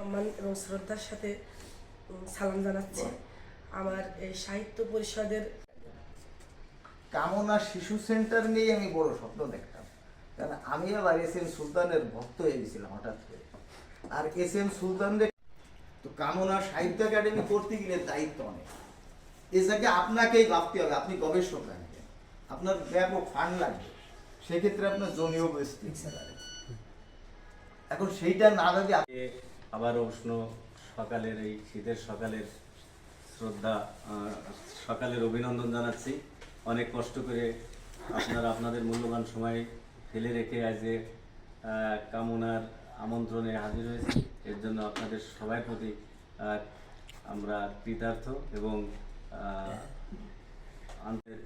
সম্মান এবং শ্রদ্ধার সাথে সালাম জানাচ্ছি। আমার এই সাহিত্য পরিষদের কামনা শিশু সেন্টার নিয়ে আমি বড় স্বপ্ন দেখতাম। কারণ আমি আবার এস এম সুলতানের ভক্ত হয়ে গেছিলাম হঠাৎ করে। আর এস এম সুলতানের তো কামনা সাহিত্য একাডেমি করতে গেলে দায়িত্ব অনেক। এ আপনাকেই ভাবতে হবে আপনি গবেষক লাগবেন আপনার ব্যাপক ফান্ড লাগবে। সেক্ষেত্রে আপনার জমিও করে। এখন সেইটা না যদি আবার উষ্ণ সকালের এই শীতের সকালের শ্রদ্ধা সকালের অভিনন্দন জানাচ্ছি। অনেক কষ্ট করে আপনারা আপনাদের মূল্যবান সময় ফেলে রেখে আহ, কামনার আমন্ত্রণে হাজির হয়েছি। এর জন্য আপনাদের সবার প্রতি আমরা কৃতার্থ এবং আন্তের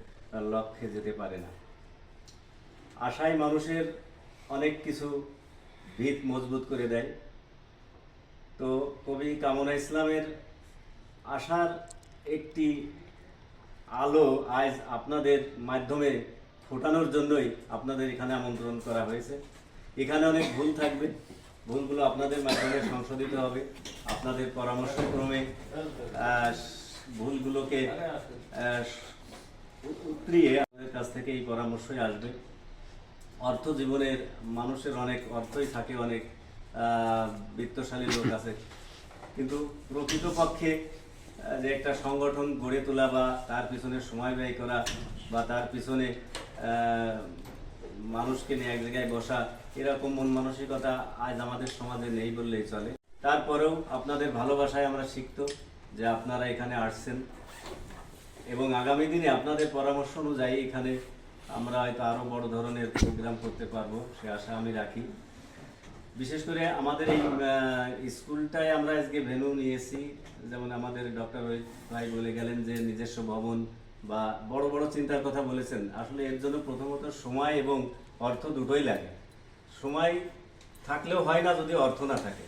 লক্ষ্যে যেতে পারে না। আশায় মানুষের অনেক কিছু ভিত মজবুত করে দেয়। তো কবি কামনা ইসলামের আশার একটি আলো আজ আপনাদের মাধ্যমে ফোটানোর জন্যই আপনাদের এখানে আমন্ত্রণ করা হয়েছে। এখানে অনেক ভুল থাকবে। ভুলগুলো আপনাদের মাধ্যমে সংশোধিত হবে। আপনাদের পরামর্শক্রমে ভুলগুলোকে উতরিয়ে আপনাদের কাছ থেকে এই পরামর্শই আসবে। অর্থ জীবনের মানুষের অনেক অর্থই থাকে, অনেক বিত্তশালী লোক আছে। কিন্তু প্রকৃতপক্ষে যে একটা সংগঠন গড়ে তোলা বা তার পিছনে সময় ব্যয় করা বা তার পিছনে মানুষকে নিয়ে এক জায়গায় বসা, এরকম মন মানসিকতা আজ আমাদের সমাজে নেই বললেই চলে। তারপরেও আপনাদের ভালোবাসায় আমরা শিখত যে আপনারা এখানে আসছেন। এবং আগামী দিনে আপনাদের পরামর্শ অনুযায়ী এখানে আমরা হয়তো আরও বড় ধরনের প্রোগ্রাম করতে পারব, সে আশা আমি রাখি। বিশেষ করে আমাদের এই স্কুলটায় আমরা আজকে ভেনু নিয়েছি যেমন আমাদের ডক্টর ভাই বলে গেলেন যে নিজস্ব ভবন বা বড় বড় চিন্তার কথা বলেছেন। আসলে এর জন্য প্রথমত সময় এবং অর্থ দুটোই লাগে। সময় থাকলেও হয় না যদি অর্থ না থাকে।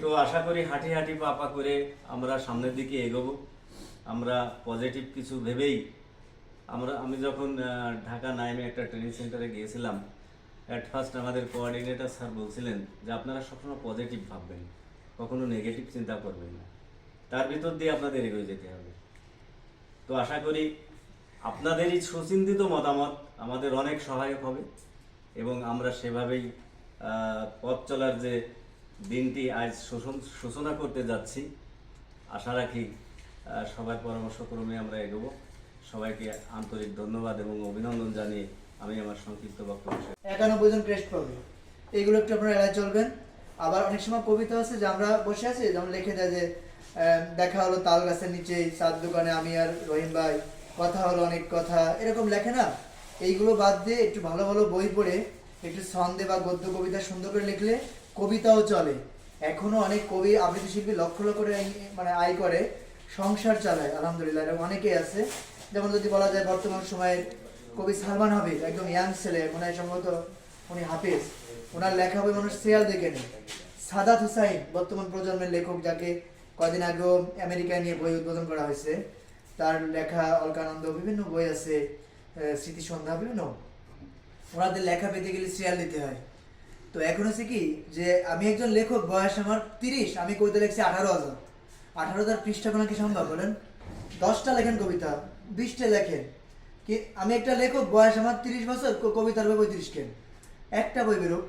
তো আশা করি হাঁটি হাঁটি পা পা করে আমরা সামনের দিকে এগোবো। আমরা পজিটিভ কিছু ভেবেই আমরা, আমি যখন ঢাকা নাইমে একটা ট্রেনিং সেন্টারে গিয়েছিলাম অ্যাট ফার্স্ট আমাদের কোঅর্ডিনেটর স্যার বলছিলেন যে আপনারা সবসময় পজিটিভ ভাববেন, কখনো নেগেটিভ চিন্তা করবেন না। তার ভিতর দিয়ে আপনাদের এগিয়ে যেতে হবে। তো আশা করি আপনাদেরই সুচিন্তিত মতামত আমাদের অনেক সহায়ক হবে এবং আমরা সেভাবেই পথ চলার যে দিনটি আজ সূচনা করতে যাচ্ছি, আশা রাখি সবার পরামর্শক্রমে আমরা এগোবো। সবাইকে আন্তরিক ধন্যবাদ এবং অভিনন্দন জানিয়ে আমি আমার সংক্ষিপ্ত বক্তব্য একানব্বই জন ক্রেস্ট পাবে এইগুলো একটু আপনারা এড়ায় চলবেন। আবার অনেক সময় কবিতা আছে, যে আমরা বসে আছি, যেমন লিখে দেয় যে দেখা হলো তাল গাছের নিচে চার দোকানে আমি আর রহিম ভাই, কথা হলো অনেক কথা। এরকম লেখে না? এইগুলো বাদ দিয়ে একটু ভালো ভালো বই পড়ে, একটু ছন্দে বা গদ্য কবিতা সুন্দর করে লিখলে কবিতাও চলে। এখনও অনেক কবি আবৃত্তি শিল্পী লক্ষ লক্ষ করে মানে আয় করে, সংসার চালায়, আলহামদুলিল্লাহ, এরকম অনেকেই আছে। যেমন যদি বলা যায় বর্তমান সময়ে কবি সালমান হাবিব একদম ইয়াং ছেলে মনে হয় সম্ভবত উনি হাফিজ। ওনার লেখা বই মানুষ সিরিয়াল দেখে নেই সাদাত হুসাইন, বর্তমান প্রজন্মের লেখক, যাকে কয়দিন আগেও আমেরিকায় নিয়ে বই উদ্বোধন করা হয়েছে। তার লেখা অলকানন্দ, বিভিন্ন বই আছে স্মৃতি সন্ধ্যা, বিভিন্ন। ওনাদের লেখা পেতে গেলে সিরিয়াল দিতে হয়। তো এখন হচ্ছে কি, যে আমি একজন লেখক, বয়স আমার তিরিশ, আমি কবিতা লিখছি আঠারো হাজার। আঠারো হাজার পৃষ্ঠা কোনো কি সম্ভব বলেন? দশটা লেখেন কবিতা, বিশটা লেখেন। কি, আমি একটা লেখক, বয়স আমার তিরিশ বছর কবিতার বই পঁয়ত্রিশ কেন একটা বই বেরোক,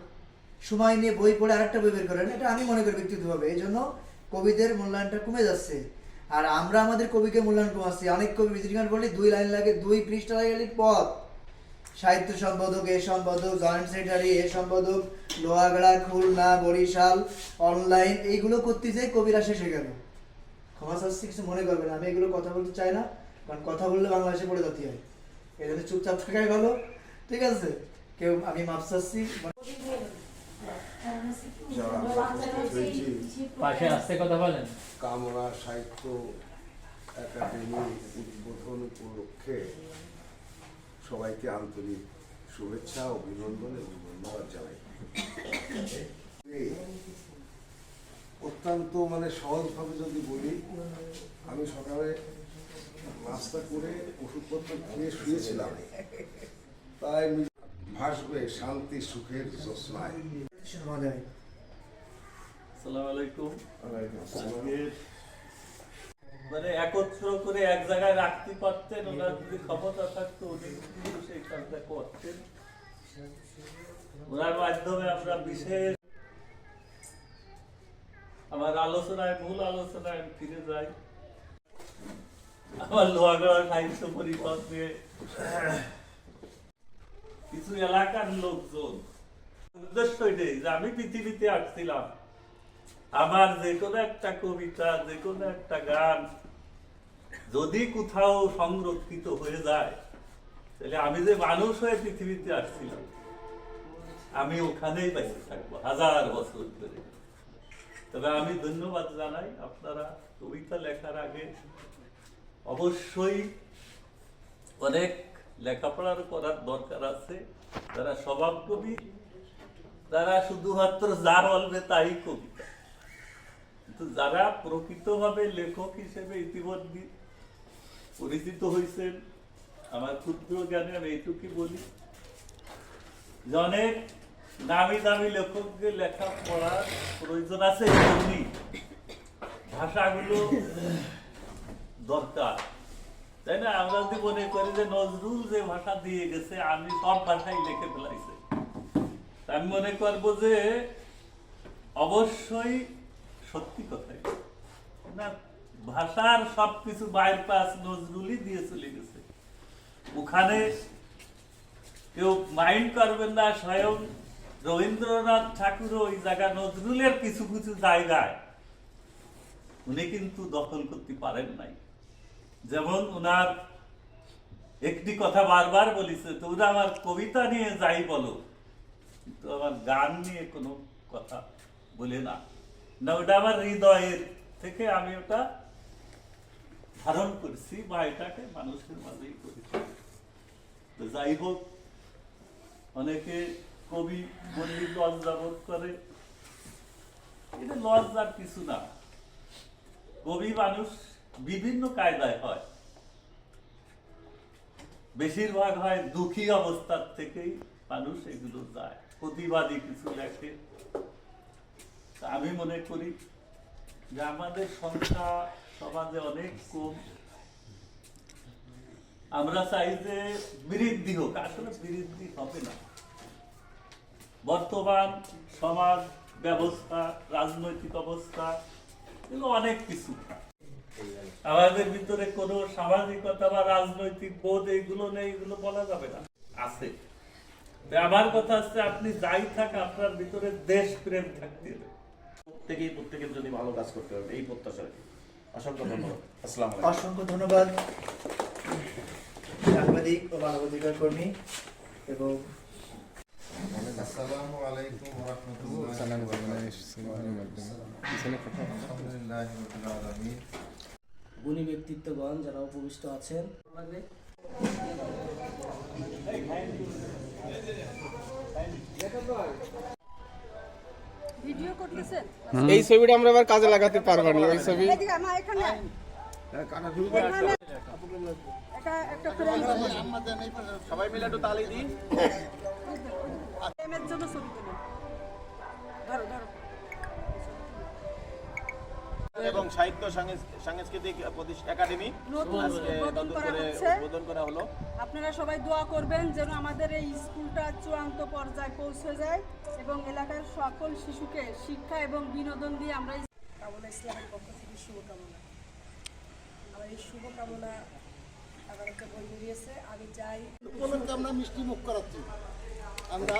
সময় নিয়ে বই পড়ে আরেকটা বই বের করেন, এটা আমি মনে করি ব্যক্তিগতভাবে, এই জন্য কবিদের মূল্যায়নটা কমে যাচ্ছে। আর আমরা আমাদের কবিকে মূল্যায়ন কমাচ্ছি, অনেক কবি বিজয়গান বলি দুই লাইন লাগে, দুই পৃষ্ঠা লাগে পথ। সাহিত্য সম্পাদক, এ সম্পাদক, জয়েন্ট সেক্রেটারি, এ সম্পাদক, লোহাগড়া, খুলনা, বরিশাল, অনলাইন, এইগুলো করতে যাই কবিরা শেষে গেল। ক্ষমা শাস্তি কিছু মনে করবেন আমি এগুলো কথা বলতে চাই না, কারণ কথা বললে বাংলাদেশে পড়ে যেতে হয়। এই জন্য চুপচাপ থাকাই ভালো। ঠিক আছে? কেউ আমি মাপ চাচ্ছি পাশে আসতে কথা বলেন। কামনা সাহিত্য একাডেমি উদ্বোধন উপলক্ষে সবাইকে আন্তরিক শুভেচ্ছা অভিনন্দন এবং ধন্যবাদ জানাই। অত্যন্ত মানে সহজভাবে যদি বলি আমি সকালে নাস্তা করে ওষুধপত্র খেয়ে শুয়েছিলাম। তাই ভাসবে শান্তি সুখের আসসালামু আলাইকুম। মানে একত্র করে এক জায়গায় রাখতে পারতেন ওনার যদি ক্ষমতা থাকতো উনি কিন্তু সেই কাজটা করতেন। ওনার মাধ্যমে আমরা বিশেষ আমার আলোচনায় মূল আলোচনায় ফিরে যাই। আমার লোহাগড়া সাহিত্য পরিষদ কিছু এলাকার লোকজন। উদ্দেশ্য এটাই যে আমি পৃথিবীতে আসছিলাম। আমার যে কোনো একটা কবিতা, যে কোনো একটা গান যদি কোথাও সংরক্ষিত হয়ে যায়, তাহলে আমি যে মানুষ হয়ে পৃথিবীতে আসছিলাম, আমি ওখানেই বেঁচে থাকব, হাজার বছর ধরে। তবে আমি ধন্যবাদ জানাই আপনারা কবিতা লেখার আগে। অবশ্যই অনেক লেখাপড়ার করার দরকার আছে। যারা স্বভাব কবি তারা শুধুমাত্র যা বলবে তাই কবিতা কিন্তু যারা প্রকৃতভাবে লেখক হিসেবে ইতিমধ্যে পরিচিত হয়েছেন আমার ক্ষুদ্র জ্ঞানে আমি এইটুকুই বলি যে অনেক দামি দামি লেখকদের লেখা পড়ার প্রয়োজন আছে। ভাষাগুলো দরকার। তাই না? আমরা যদি মনে করি যে নজরুল যে ভাষা দিয়ে গেছে, আমি সব ভাষাই লিখে ফেলাইছে। আমি মনে করব যে অবশ্যই সত্যি কথাই। না? ভাষার সবকিছু বাইর পাস নজরুলই দিয়ে চলে গেছে। ওখানে কেউ মাইন্ড করবেন না, স্বয়ং রবীন্দ্রনাথ ঠাকুর ওই জায়গা নজরুলের কিছু কিছু জায়গায়। উনি কিন্তু দখল করতে পারেন নাই। যেমন ওনার একটি কথা বারবার বলিছে তোমরা আমার কবিতা নিয়ে যাই বলো। কিন্তু আমার গান নিয়ে কোনো কথা বলে না। না, ওটা আমার হৃদয়ের থেকে আমি ওটা ধারণ করছি বা এটাকে মানুষের মাঝেই করেছি। তো যাই হোক, অনেকে কবি বললি লজ্জা বোধ করে। এটা লজ্জার কিছু না। কবি মানুষ বিভিন্ন কায়দায় হয়। বেশিরভাগ হয় দুঃখী অবস্থার থেকেই মানুষ এগুলো যায়। প্রতিবাদী কিছু লেখে আমি মনে করি যে আমাদের সংখ্যা সমাজে অনেক কম। আমরা চাই যে বৃদ্ধি হোক, আসলে বৃদ্ধি হবে না। বর্তমান সমাজ ব্যবস্থা, রাজনৈতিক অবস্থা, এগুলো অনেক কিছু। আমাদের ভিতরে কোনো সামাজিকতা বা রাজনৈতিক বোধ এইগুলো নেই এগুলো বলা যাবে না। আছে। আমার কথা হচ্ছে আপনি যাই থাক আপনার ভিতরে দেশ প্রেম থাকতে হবে। প্রত্যেকেই প্রত্যেকের জন্য ভালো কাজ করতে হবে এই প্রত্যাশা রাখি। অসংখ্য ধন্যবাদ। আসসালামু আলাইকুম। অসংখ্য ধন্যবাদ। সাংবাদিক ও মানবাধিকার কর্মী এবং আসসালামু আলাইকুম ওয়া রাহমাতুল্লাহি আলহামদুলিল্লাহি রাব্বিল আলামিন। গুণী ব্যক্তিত্বগণ যারা উপবিষ্ট আছেন। এই ছবিটা আমরা আবার কাজে লাগাতে পারব না ওই ছবি। ফ্রেম সবাই মিলে একটু তালি দিই। জন্য ছবি এবং সাহিত্য সাংস্কৃতিক একাডেমি উদ্বোধন করা করে হচ্ছে। উদ্বোধন করা হলো। আপনারা সবাই দোয়া করবেন যেন আমাদের এই স্কুলটা চূড়ান্ত পর্যায়ে পৌঁছে যায় এবং এলাকার সকল শিশুকে শিক্ষা এবং বিনোদন দিয়ে আমরা এই- কামনা ইসলামের পক্ষ থেকে শুভকামনা। আমার এই শুভকামনা আমার বই বেরিয়েছে। আমি চাই আমরা মিষ্টি মুখ করাচ্ছি। আমরা